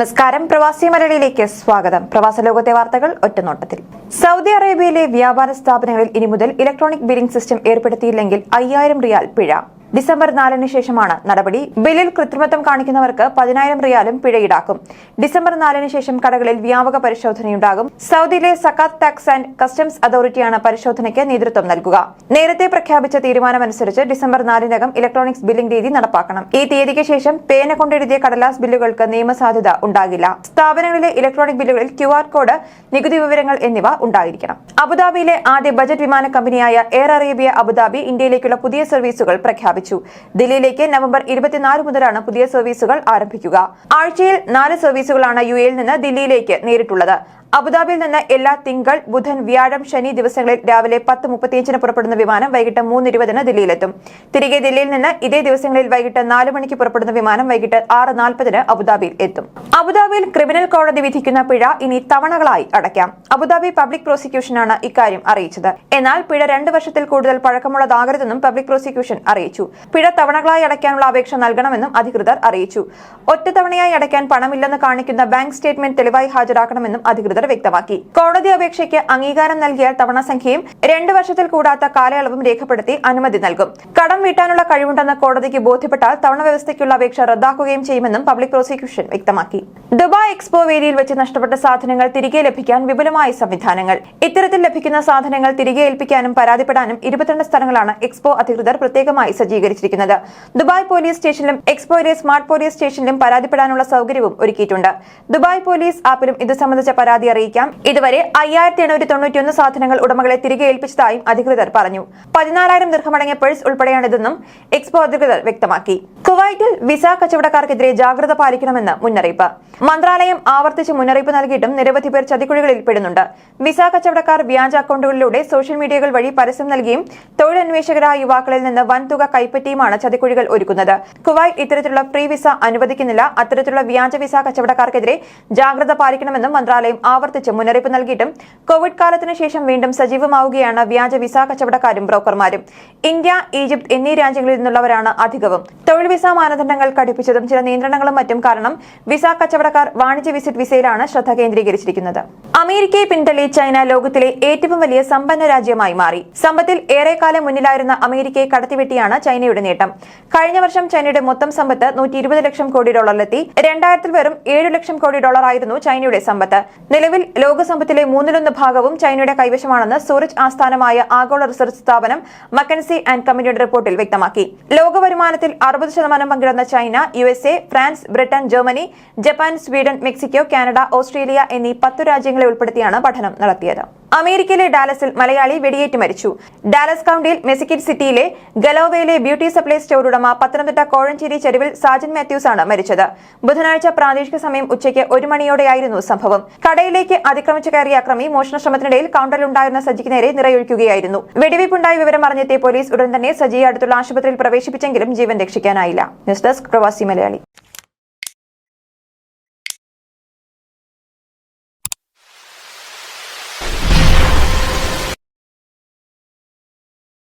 നമസ്കാരം. പ്രവാസി മലയാളിയിലേക്ക് സ്വാഗതം. പ്രവാസ ലോകത്തെ വാർത്തകൾ ഒറ്റനോട്ടത്തിൽ. സൗദി അറേബ്യയിലെ വ്യാപാര സ്ഥാപനങ്ങളിൽ ഇനി മുതൽ ഇലക്ട്രോണിക് ബില്ലിംഗ് സിസ്റ്റം ഏർപ്പെടുത്തിയില്ലെങ്കിൽ അയ്യായിരം റിയാൽ പിഴ. ഡിസംബർ നാലിന് ശേഷമാണ് നടപടി. ബില്ലിൽ കൃത്രിമത്വം കാണിക്കുന്നവർക്ക് പതിനായിരം റിയാലും പിഴ ഈടാക്കും. ഡിസംബർ നാലിന് ശേഷം കടകളിൽ വ്യാപക പരിശോധനയുണ്ടാകും. സൗദിയിലെ സക്കാത്ത് ടാക്സ് ആൻഡ് കസ്റ്റംസ് അതോറിറ്റിയാണ് പരിശോധനയ്ക്ക് നേതൃത്വം നൽകുക. നേരത്തെ പ്രഖ്യാപിച്ച തീരുമാനമനുസരിച്ച് ഡിസംബർ നാലിനകം ഇലക്ട്രോണിക്സ് ബില്ലിംഗ് രീതി നടപ്പാക്കണം. ഈ തീയതിക്ക് ശേഷം പേന കൊണ്ടെഴുതിയ കടലാസ് ബില്ലുകൾക്ക് നിയമസാധ്യത ഉണ്ടാകില്ല. സ്ഥാപനങ്ങളിലെ ഇലക്ട്രോണിക് ബില്ലുകളിൽ ക്യു ആർ കോഡ് നികുതി വിവരങ്ങൾ എന്നിവ ഉണ്ടായിരിക്കണം. അബുദാബിയിലെ ആദ്യ ബജറ്റ് വിമാന കമ്പനിയായ എയർ അറേബ്യ അബുദാബി ഇന്ത്യയിലേക്കുള്ള പുതിയ സർവീസുകൾ പ്രഖ്യാപിച്ചു. ദില്ലിയിലേക്ക് നവംബർ ഇരുപത്തിനാല് മുതലാണ് പുതിയ സർവീസുകൾ ആരംഭിക്കുക. ആഴ്ചയിൽ നാല് സർവീസുകളാണ് യു എയിൽ നിന്ന് ദില്ലിയിലേക്ക് നേരിട്ടുള്ളത്. അബുദാബിയിൽ നിന്ന് എല്ലാ തിങ്കൾ ബുധൻ വ്യാഴം ശനി ദിവസങ്ങളിൽ രാവിലെ പത്ത് മുപ്പത്തിയഞ്ചിന് പുറപ്പെടുന്ന വിമാനം വൈകിട്ട് മൂന്ന് ഇരുപതിന് ദില്ലിയിലെത്തും. തിരികെ ദില്ലിയിൽ നിന്ന് ഇതേ ദിവസങ്ങളിൽ വൈകിട്ട് നാല് മണിക്ക് പുറപ്പെടുന്ന വിമാനം വൈകിട്ട് ആറ് നാൽപ്പതിന് അബുദാബിയിൽ എത്തും. അബുദാബിയിൽ ക്രിമിനൽ കോടതി വിധിക്കുന്ന പിഴ ഇനി തവണകളായി അടയ്ക്കാം. അബുദാബി പബ്ലിക് പ്രോസിക്യൂഷനാണ് ഇക്കാര്യം അറിയിച്ചത്. എന്നാൽ പിഴ രണ്ട് വർഷത്തിൽ കൂടുതൽ പഴക്കമുള്ളതാകരുതെന്നും പബ്ലിക് പ്രോസിക്യൂഷൻ അറിയിച്ചു. പിഴ തവണകളായി അടയ്ക്കാനുള്ള അപേക്ഷ നൽകണമെന്നും അധികൃതർ അറിയിച്ചു. ഒറ്റത്തവണയായി അടയ്ക്കാൻ പണമില്ലെന്ന് കാണിക്കുന്ന ബാങ്ക് സ്റ്റേറ്റ്മെന്റ് തെളിവായി ഹാജരാക്കണമെന്നും അധികൃതർ വ്യക്തമാക്കി. കോടതി അപേക്ഷയ്ക്ക് അംഗീകാരം നൽകിയാൽ തവണ സംഖ്യയും രണ്ടു വർഷത്തിൽ കൂടാത്ത കാലയളവും രേഖപ്പെടുത്തി അനുമതി നൽകും. കടം വീട്ടാനുള്ള കഴിവുണ്ടെന്ന് കോടതിക്ക് ബോധ്യപ്പെട്ടാൽ തവണ വ്യവസ്ഥയ്ക്കുള്ള അപേക്ഷ റദ്ദാക്കുകയും ചെയ്യുമെന്നും പബ്ലിക് പ്രോസിക്യൂഷൻ വ്യക്തമാക്കി. ദുബായ് എക്സ്പോ വേദിയിൽ വെച്ച് നഷ്ടപ്പെട്ട സാധനങ്ങൾ തിരികെ ലഭിക്കാൻ വിപുലമായ സംവിധാനങ്ങൾ. ഇത്തരത്തിൽ ലഭിക്കുന്ന സാധനങ്ങൾ തിരികെ ഏൽപ്പിക്കാനും പരാതിപ്പെടാനും ഇരുപത്തിരണ്ട് സ്ഥലങ്ങളാണ് എക്സ്പോ അധികൃതർ പ്രത്യേകമായി സജ്ജീകരിച്ചിരിക്കുന്നത്. ദുബായ് പോലീസ് സ്റ്റേഷനിലും എക്സ്പോയിലെ സ്മാർട്ട് പോലീസ് സ്റ്റേഷനിലും പരാതിപ്പെടാനുള്ള സൗകര്യവും ഒരുക്കിയിട്ടുണ്ട്. ദുബായ് പോലീസ് ആപ്പിലും ഇത് സംബന്ധിച്ച പരാതി അറിയിക്കാം. ഇതുവരെ അയ്യായിരത്തി എണ്ണൂറ്റി തൊണ്ണൂറ്റിയൊന്ന് സാധനങ്ങൾ ഉടമകളെ തിരികെ ഏൽപ്പിച്ചതായും അധികൃതർ പറഞ്ഞു. പതിനാലായിരം ദീർഘമടങ്ങിയ പേഴ്സ് ഉൾപ്പെടെയാണിതെന്നും എക്സ്പോ അധികൃതർ വ്യക്തമാക്കി. കുവൈറ്റിൽ വിസ കച്ചവടക്കാർക്കെതിരെ ജാഗ്രത പാലിക്കണമെന്ന് മുന്നറിയിപ്പ്. മന്ത്രാലയം ആവർത്തിച്ച് മുന്നറിയിപ്പ് നൽകിയിട്ടും നിരവധി പേർ ചതിക്കുഴികളിൽ പെടുന്നുണ്ട്. വിസ കച്ചവടക്കാർ വ്യാജ അക്കൗണ്ടുകളിലൂടെ സോഷ്യൽ മീഡിയകൾ വഴി പരസ്യം നൽകിയും തൊഴിലന്വേഷകരായ യുവാക്കളിൽ നിന്ന് വൻതുക കൈപ്പറ്റിയുമാണ് ചതിക്കുഴികൾ ഒരുക്കുന്നത്. കുവൈറ്റ് ഇത്തരത്തിലുള്ള ഫ്രീ വിസ അനുവദിക്കുന്നില്ല. അത്തരത്തിലുള്ള വ്യാജ വിസ കച്ചവടക്കാർക്കെതിരെ ജാഗ്രത പാലിക്കണമെന്നും മന്ത്രാലയം ആവർത്തിച്ച് മുന്നറിയിപ്പ് നൽകിയിട്ടും കോവിഡ് കാലത്തിന് ശേഷം വീണ്ടും സജീവമാവുകയാണ് വ്യാജ വിസ കച്ചവടക്കാരും ബ്രോക്കർമാരും. ഇന്ത്യ ഈജിപ്ത് എന്നീ രാജ്യങ്ങളിൽ നിന്നുള്ളവരാണ് അധികവും. തൊഴിൽ വിസ മാനദണ്ഡങ്ങൾ കടുപ്പിച്ചതും ചില നിയന്ത്രണങ്ങളും മറ്റും കാരണം വിസ കച്ചവടക്കാർ വാണിജ്യ വിസിറ്റ് വിസയിലാണ് ശ്രദ്ധ കേന്ദ്രീകരിച്ചിരിക്കുന്നത്. അമേരിക്കയെ പിന്തള്ളി ചൈന ലോകത്തിലെ ഏറ്റവും വലിയ സമ്പന്ന രാജ്യമായി മാറി. സമ്പത്തിൽ ഏറെക്കാലം മുന്നിലായിരുന്ന അമേരിക്കയെ കടത്തിവെട്ടിയാണ് ചൈനയുടെ നേട്ടം. കഴിഞ്ഞ വർഷം ചൈനയുടെ മൊത്തം സമ്പത്ത് നൂറ്റി ലക്ഷം കോടി ഡോളറിലെത്തി. രണ്ടായിരത്തിൽ വെറും ഏഴ് ലക്ഷം കോടി ഡോളറായിരുന്നു ചൈനയുടെ സമ്പത്ത്. നിലവിൽ ലോക സമ്പത്തിലെ മൂന്നിലൊന്ന് ഭാഗവും ചൈനയുടെ കൈവശമാണെന്ന് സൂറജ് ആസ്ഥാനമായ ആഗോള റിസർച്ച് സ്ഥാപനം മക്കൻസി ആൻഡ് കമ്പനിയുടെ റിപ്പോർട്ടിൽ വ്യക്തമാക്കി. ലോക വരുമാനത്തിൽ അറുപത് ശതമാനം പങ്കിടുന്ന China U France Britain Germany Japan Sweden Mexico Canada Australia എന്നീ പത്തു രാജ്യങ്ങളെ ഉൾപ്പെടുത്തിയാണ് പഠനം നടത്തിയത്. അമേരിക്കയിലെ ഡാലസിൽ മലയാളി വെടിയേറ്റ് മരിച്ചു. ഡാലസ് കൌണ്ടിയിൽ മെസിക്കിറ്റ് സിറ്റിയിലെ ഗലോവയിലെ ബ്യൂട്ടി സപ്ലൈ സ്റ്റോർ ഉടമ പത്തനംതിട്ട കോഴഞ്ചേരി ചെരുവിൽ സാജൻ മാത്യൂസ് ആണ് മരിച്ചത്. ബുധനാഴ്ച പ്രാദേശിക സമയം ഉച്ചയ്ക്ക് ഒരു മണിയോടെയായിരുന്നു സംഭവം. കടയിലേക്ക് അതിക്രമിച്ചു കയറിയ അക്രമി മോഷണശ്രമത്തിനിടയിൽ കൌണ്ടറിലുണ്ടായിരുന്ന സജിക്ക് നേരെ നിറയൊഴിക്കുകയായിരുന്നു. വെടിവയ്പുണ്ടായ വിവരം അറിഞ്ഞെത്തിയ പോലീസ് ഉടൻ തന്നെ സജിയെ അടുത്തുള്ള ആശുപത്രിയിൽ പ്രവേശിപ്പിച്ചെങ്കിലും ജീവൻ രക്ഷിക്കാനായില്ല. ന്യൂസ് ഡെസ്ക് പ്രവാസി മലയാളി.